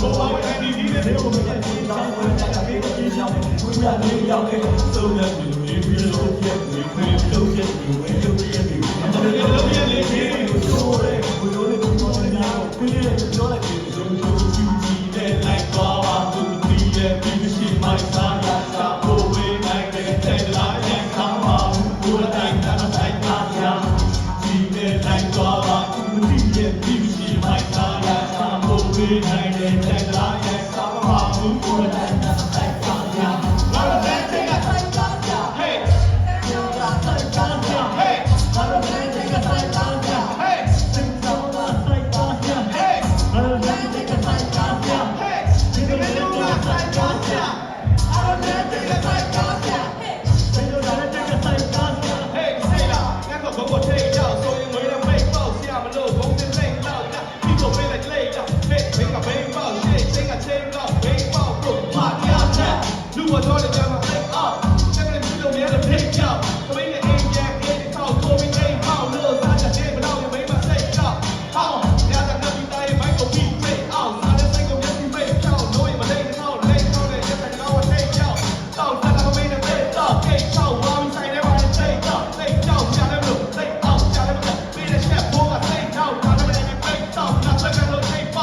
ချိုးချောင်းဝင်ပြီးဒီနေ့ကိုမင်းကိုတောင်းဝင်ချာချာပြီးကိုကြောင်းချွေးရနေရောက်တယ်စုံရပြီလို့ပြီးလို့ပြက်ပြီးခွေးလုံးပြက်ပြီးဝဲလုံးပြက်ပြီးအမေလုံးပြက်လေးကြီးကိုချိုးရဲကိုလုံးလေးကိုချိုးရဲညာကိုခွေးလေးကိုချိုးလိုက်ပြီးစုံချိုးကြည့်တဲ့လိုက်ပါပါသူတည်ရဲ့ပြီးရှိမိုက်သားရစား Hey! Lord, Lord, Lord.